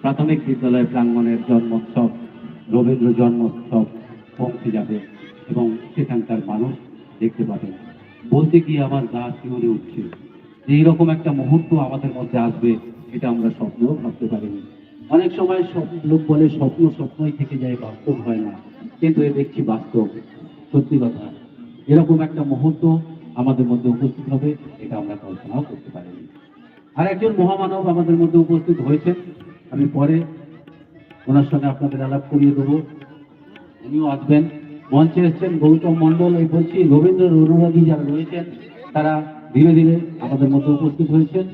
প্রাথমিক বিদ্যালয় প্রাঙ্গণের জন্মোৎসব, রবীন্দ্র জন্মোৎসব পৌঁছে যাবে এবং সেখানকার মানুষ দেখতে পাবেন বলতে গিয়ে আমার গা শিউরে উঠছে যে এইরকম একটা মুহূর্ত আমাদের মধ্যে আসবে, এটা আমরা স্বপ্নেও ভাবতে পারিনি। অনেক সময় লোক বলে, স্বপ্ন স্বপ্নই থেকে যায়, বাস্তব হয় না। কিন্তু এ দেখছি বাস্তব, সত্যি কথা। এরকম একটা মুহূর্ত আমাদের মধ্যে উপস্থিত হবে, এটা আমরা কল্পনাও করতে পারিনি। আর একজন মহামানব আমাদের মধ্যে উপস্থিত হয়েছেন। আমি পরে ওনার সঙ্গে আপনাদের আলাপ করিয়ে দেবো। উনিও আসবেন। মঞ্চে এসছেন গৌতম মণ্ডল, এই বলছি রবীন্দ্র অনুরাগী যারা রয়েছেন, তারা ধীরে ধীরে আমাদের মধ্যে উপস্থিত হয়েছেন।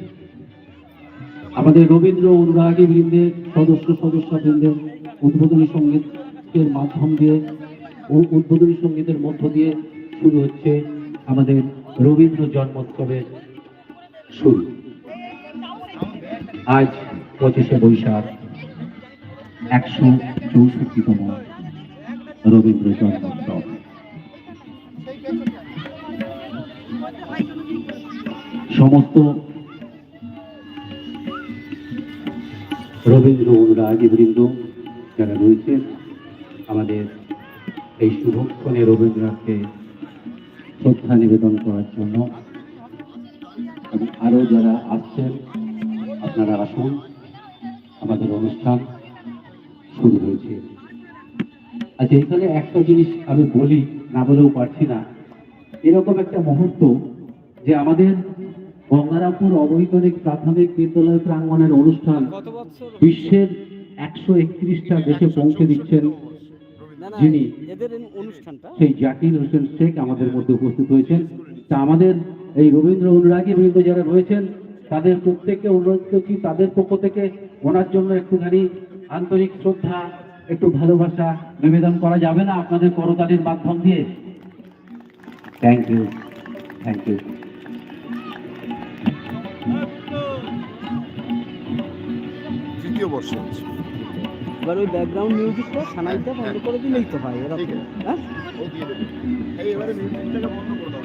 আমাদের রবীন্দ্র অনুরাগী বৃন্দের, সদস্য সদস্য বৃন্দের উদ্বোধনী সঙ্গীতের মাধ্যম দিয়ে উদ্বোধনী সঙ্গীতের মধ্য দিয়ে শুরু হচ্ছে আমাদের রবীন্দ্র জন্মোৎসবের শুরু। আজ পঁচিশে বৈশাখ, একশো চৌষট্টিতম রবীন্দ্র জন্মোৎসব সমস্ত রবীন্দ্র অনুরাগী বৃন্দ যারা রয়েছেন আমাদের এই শুভক্ষণে রবীন্দ্রনাথকে শ্রদ্ধা নিবেদন করার জন্য এবং আরও যারা আসছেন, আপনারা আসুন। আচ্ছা এখানে একটা জিনিস আমি বলি না বলেও পারছি না। এরকম একটা মুহূর্ত যে আমাদের গঙ্গারামপুর অবৈতনিক প্রাথমিক বিদ্যালয় প্রাঙ্গণের অনুষ্ঠান বিশ্বের একশো একত্রিশটা দেশে পৌঁছে দিচ্ছেন যিনি সেই জাকির হোসেন শেখ আমাদের মধ্যে উপস্থিত হয়েছেন। তা আমাদের এই রবীন্দ্র অনুরাগী বৃন্দ যারা রয়েছেন তাদের প্রত্যেককে অনুরোধ করছি তাদের পক্ষ থেকে ওনার জন্য একটুখানি আন্তরিক শ্রদ্ধা একটু ভালোবাসা নিবেদন করা যাবে না আপনাদের করতালির মাধ্যম দিয়ে? থ্যাংক ইউ থ্যাংক ইউ তৃতীয় বর্ষ এবার ওই ব্যাকগ্রাউন্ড মিউজিকটা সানাইটা বন্ধ করে দিলেই তো হয় এরকম। হ্যাঁ? ও দিয়ে দেবে। এই এবারে মিউজিকটাকে বন্ধ করে দাও।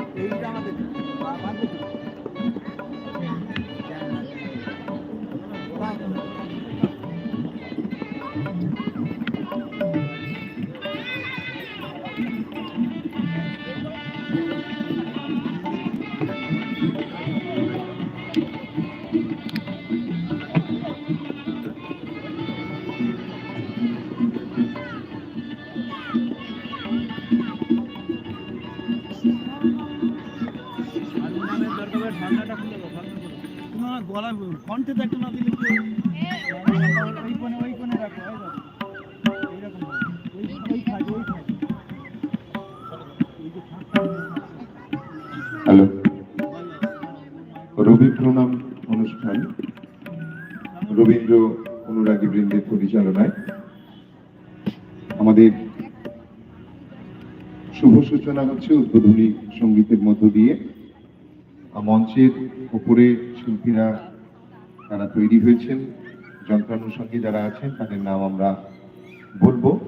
হ্যালো। রবি প্রণাম অনুষ্ঠান। রবীন্দ্র অনুরাগী বৃন্দের পরিচালনায়। আমাদের শুভ সূচনা হচ্ছে উদ্বোধনী সঙ্গীতের মধ্য দিয়ে। মঞ্চের উপরে শিল্পীরা তারা তৈরি হয়েছেন। যন্ত্রানুষঙ্গী যারা আছেন, তাদের নাম আমরা বলব।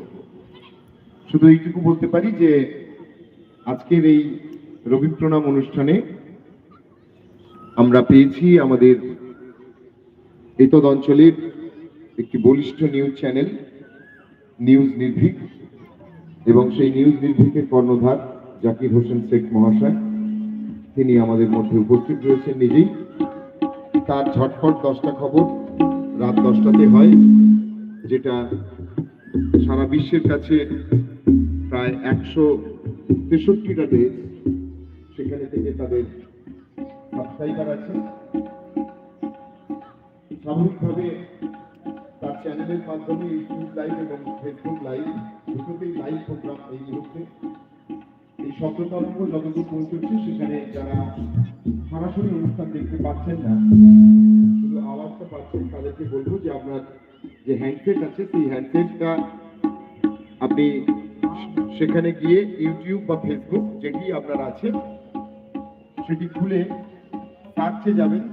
শুধু এইটুকু বলতে পারি যে, আজকের এই রবি প্রণাম অনুষ্ঠানে আমরা পেয়েছি আমাদের এতদ অঞ্চলের একটি বলিষ্ঠ নিউজ চ্যানেল, নিউজ নির্ভীক এবং সেই নিউজ নির্ভীকের কর্ণধার জাকির হোসেন শেখ মহাশয়। তিনি আমাদের মধ্যে উপস্থিত রয়েছেন নিজেই। তার ঝটপট দশটা খবর রাত দশটাতে হয়, যেটা সারা বিশ্বের কাছে প্রায় একশো তেষট্টিটা দেশ সেখানে থেকে তাদের সাবস্ক্রাইবার আছে। স্বাভাবিকভাবে তার চ্যানেলের মাধ্যমে ইউটিউব লাইভ এবং ফেসবুক লাইভ দুটোতেই লাইভ প্রোগ্রাম এই মুহূর্তে। শব্দ যতদূর পৌঁছচ্ছে সেখানে যারা সরাসরি অনুষ্ঠান দেখতে পাচ্ছেন না, শুধু আওয়াজটা পাচ্ছেন, তাদেরকে বলব যে আপনার যে হ্যান্ডসেট আছে, সেই হ্যান্ডসেটটা আপনি সেখানে গিয়ে ইউটিউব বা ফেসবুক যেটি আপনার আছে, সেটি খুলে সার্চে যাবেন।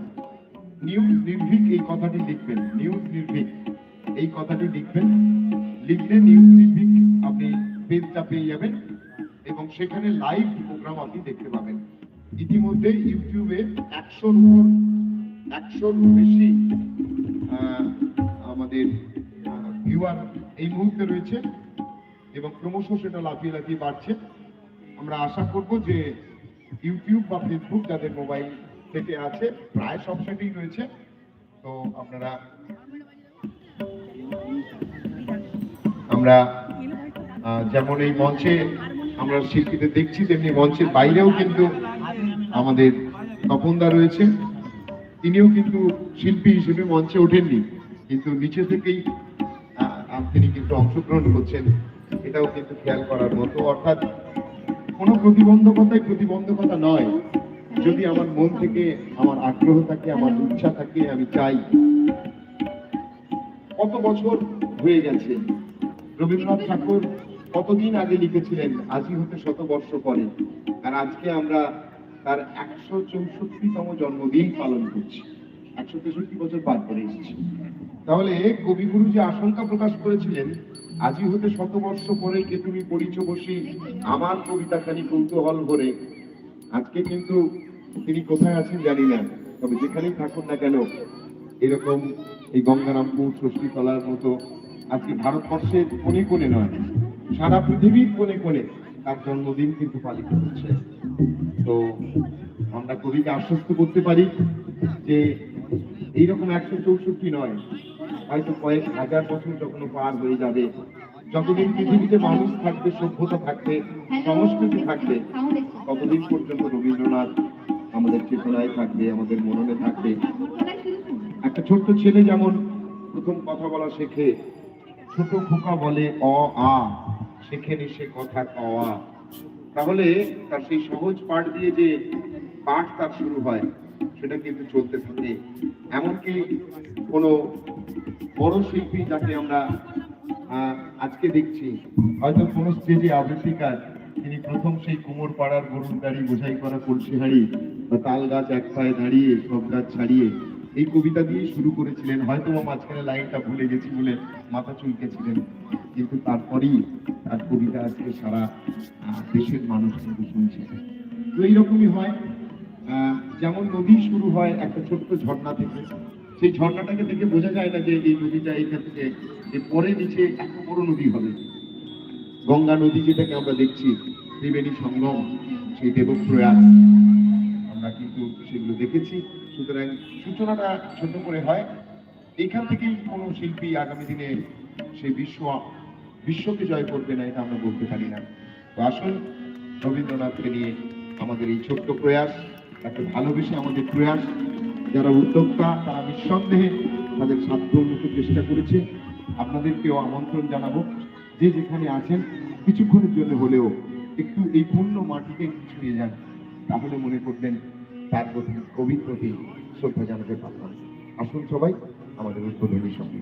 নিউজ নির্ভীক এই কথাটি লিখবেন নিউজ নির্ভীক এই কথাটি লিখবেন। লিখলে নিউজ নির্ভীক আপনি পেজটা পেয়ে যাবেন। এবং সেখানে লাইভ প্রোগ্রাম আপনি দেখতে পাবেন। ইতিমধ্যে ইউটিউবে একশোর উপর, একশোর বেশি আমাদের ভিউয়ার এই মুহূর্তে রয়েছে এবং ক্রমশ সেটা লাফিয়ে লাফিয়ে বাড়ছে। আমরা আশা করব যে ইউটিউব বা ফেসবুক যাদের মোবাইল সেটে আছে, প্রায় সব সেটেই রয়েছে। তো আপনারা, আমরা যেমন এই মঞ্চে আমরা শিল্পীদের দেখছি, তেমনি মঞ্চের বাইরেও কিন্তু আমাদের তপনদা রয়েছে। তিনিও কিন্তু শিল্পী হিসেবে মঞ্চে ওঠেননি, কিন্তু নিচে থেকেই তিনি কিন্তু অংশগ্রহণ করছেন, এটাও কিন্তু খেয়াল করার মতো। অর্থাৎ কোনো প্রতিবন্ধকতাই প্রতিবন্ধকতা নয়। যদি আমার মন থেকে, আমার আগ্রহ থাকে, আমার ইচ্ছা থাকে, আমি চাই। কত বছর হয়ে গেছে? রবীন্দ্রনাথ ঠাকুর কতদিন আগে লিখেছিলেন? আজই হতে শত বর্ষ পরে। আর আজকে আমরা তার একশো চৌষট্টিতম জন্মদিন পালন করছি। একশো তেষট্টি বছর পার করে এসেছি। তাহলে কবিগুরু যে আশঙ্কা প্রকাশ করেছিলেন, আজই হতে শতবর্ষ পরে কে তুমি পড়িছ বসি আমার কবিতাখানি কৌতূহল ভরে, আজকে কিন্তু তিনি কোথায় আছেন জানি না, তবে যেখানেই থাকুন না কেন, এরকম এই গঙ্গারামপুর ষষ্ঠীতলার মতো আজকে ভারতবর্ষের কোনে কোনে নয়। সারা পৃথিবীর কোণে কোণে তার জন্মদিন কিন্তু পালিত হচ্ছে। তো আমরা কবিকে আশ্বস্ত করতে পারি যে এইরকম একশো চৌষট্টি নয় হয়তো কয়েক হাজার বছর যখন পার হয়ে যাবে যতদিন পৃথিবীতে মানুষ থাকবে সভ্যতা থাকবে সংস্কৃতি থাকবে ততদিন পর্যন্ত রবীন্দ্রনাথ আমাদের চেতনায় থাকবে আমাদের মননে থাকবে। একটা ছোট্ট ছেলে যেমন প্রথম কথা বলা শেখে ছোট খোকা বলে অ আ। শেখেনি সে কথা কওয়া। তাহলে তার সেই সহজ পাঠ দিয়ে যে পাঠ তার শুরু হয়, সেটা কিন্তু চলতে থাকে। এমনকি কোনো বড় শিল্পী যাকে আমরা আজকে দেখছি, হয়তো কোন স্টেজে আবৃত্তিকার তিনি প্রথম সেই কুমোর পাড়ার গরুর গাড়ি বোঝাই করা কলসি হাড়ি বা তাল গাছ এক পায়ে দাঁড়িয়ে সব গাছ ছাড়িয়ে এই কবিতা দিয়ে শুরু করেছিলেন। হয়তো মাঝখানে লাইনটা ভুলে গেছি বলে মাথা চুলকেছিলেন। কিন্তু তারপরেই তার কবিতা আজকে সারা দেশের মানুষ কিন্তু শুনছে। তো এইরকমই হয় যেমন নদী শুরু হয় একটা ছোট্ট ঝর্ণা থেকে। সেই ঝর্ণাটাকে দেখে বোঝা যায় না যে এই নদীটা এখান থেকে পরে নিচে এত বড় নদী হবে। গঙ্গা নদী যেটাকে আমরা দেখছি, ত্রিবেণী সঙ্গম, সেই দেবপ্রয়াগ। আমরা কিন্তু সেগুলো দেখেছি। সুতরাং সূচনাটা ছোট করে হয়। এখান থেকেই কোনো শিল্পী আগামী দিনে সেই বিশ্ব, বিশ্বকে জয় করবে না, এটা আমরা বলতে পারি না। তো আসুন, রবীন্দ্রনাথকে নিয়ে আমাদের এই ছোট্ট প্রয়াস তাকে ভালোবেসে আমাদের প্রয়াস। যারা উদ্যোক্তা, তারা নিঃসন্দেহে তাদের সাধ্য মতো চেষ্টা করেছে। আপনাদেরকেও আমন্ত্রণ জানাব। যে যেখানে আছেন, কিছুক্ষণের জন্য হলেও একটু এই পূর্ণ মাটিকে একটু ছুঁয়ে যান। তাহলে মনে করবেন তার প্রতি কবির প্রতি শ্রদ্ধা জানাতে পারলাম। আসুন সবাই আমাদের উদ্বোধনী সঙ্গে।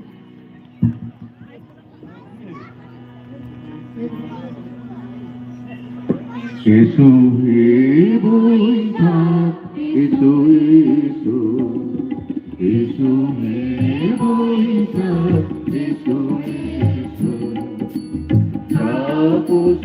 এসো হে বৈঠাখ এসো এসো। এসো হে এসো এসো। তাপস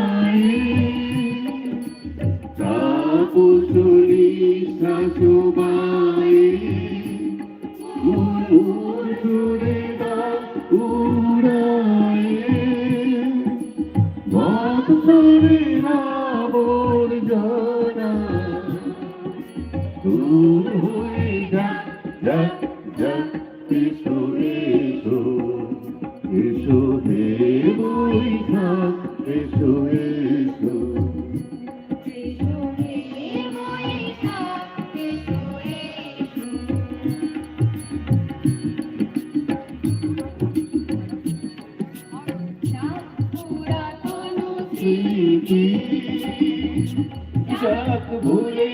যাক ভুলে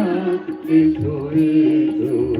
বৈশাখ এসো এসো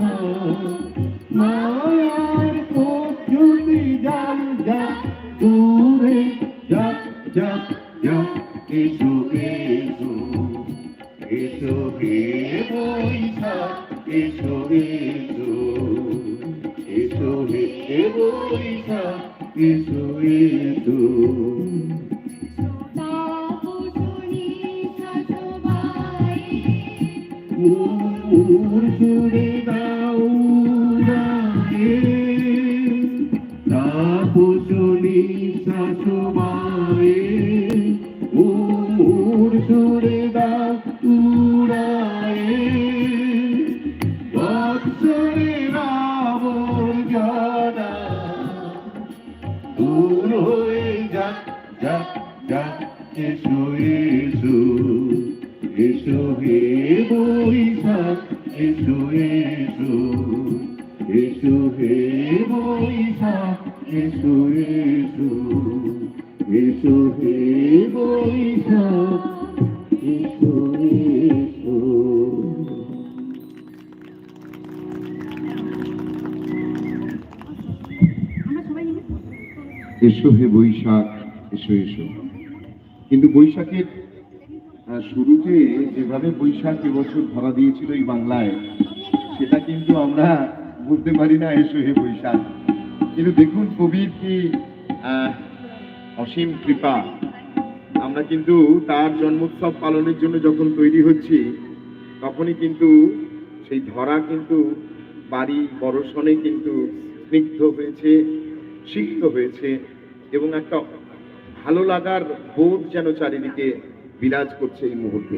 সুরে দাও এসো হে বৈশাখ, এসো এসো। এসো হে বৈশাখ, এসো এসো। এসো হে বৈশাখ, এসো এসো। এসো হে বৈশাখ, এসো এসো। কিন্তু বৈশাখের শুরুতে যেভাবে বৈশাখ এবছর ধরা দিয়েছিল এই বাংলায়, সেটা কিন্তু আমরা বুঝতে পারি না এসো হে বৈশাখ। কিন্তু দেখুন কবির কি অসীম কৃপা। আমরা কিন্তু তার জন্মোৎসব পালনের জন্য যখন তৈরি হচ্ছি, তখনই কিন্তু সেই ধরা কিন্তু বাড়ি বড়সনে কিন্তু স্নিগ্ধ হয়েছে, সিক্ত হয়েছে এবং একটা ভালো লাগার বোধ যেন চারিদিকে বিরাজ করছে এই মুহূর্তে।